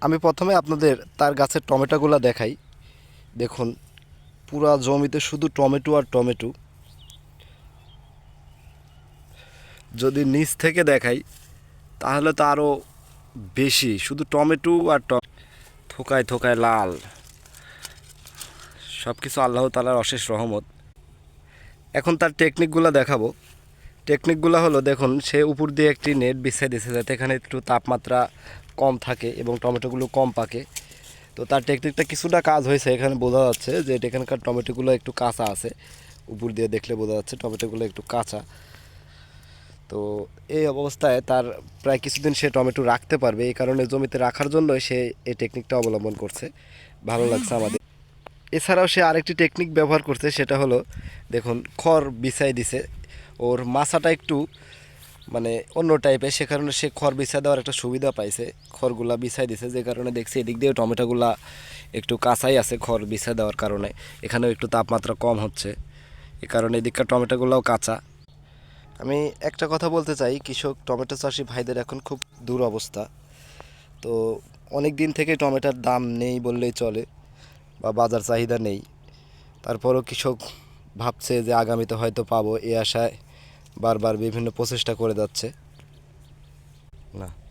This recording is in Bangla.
আমি প্রথমে আপনাদের তার গাছের টমেটোগুলো দেখাই। দেখুন, পুরা জমিতে শুধু টমেটো আর টমেটো। যদি নিচ থেকে দেখাই, তাহলে তো আরও বেশি। শুধু টমেটো আর ট থোকায় থোকায় লাল। সব কিছু আল্লাহ তালার অশেষ রহমত। এখন তার টেকনিকগুলো দেখাবো। টেকনিকগুলো হলো, দেখুন, সে উপর দিয়ে একটি নেট বিছিয়ে দিয়েছে যাতে এখানে একটু তাপমাত্রা কম থাকে এবং টমেটোগুলো কম পাকে। তো তার টেকনিকটা কিছুটা কাজ হয়েছে, এখানে বোঝা যাচ্ছে যে এখানকার টমেটোগুলো একটু কাঁচা আছে। উপর দিয়ে দেখলে বোঝা যাচ্ছে টমেটোগুলো একটু কাঁচা। তো এই অবস্থায় তার প্রায় কিছুদিন সে টমেটো রাখতে পারবে, এই কারণে জমিতে রাখার জন্য সে এই টেকনিকটা অবলম্বন করছে। ভালো লাগছে আমাদের। এছাড়াও সে আরেকটি টেকনিক ব্যবহার করছে, সেটা হলো, দেখুন, খড় বিছাই দিছে। ওর মাছাটা একটু মানে অন্য টাইপের সে কারণে সে খড় বিছাই দেওয়ার একটা সুবিধা পাইছে। খড়গুলা বিছাই দিছে, যে কারণে দেখছি এদিক দিয়ে টমেটোগুলা একটু কাঁচাই আছে খড় বিছাই দেওয়ার কারণে। এখানেও একটু তাপমাত্রা কম হচ্ছে। এ কারণে এদিককার টমেটোগুলোও কাঁচা। আমি একটা কথা বলতে চাই, কৃষক, টমেটো চাষি ভাইদের এখন খুব দূর অবস্থা তো অনেক দিন থেকে টমেটোর দাম নেই বললেই চলে বা বাজার চাহিদা নেই। তারপরও কৃষক ভাবছে যে আগামীতে হয়তো পাবো এই আশায় বারবার বিভিন্ন প্রচেষ্টা করে যাচ্ছে। না।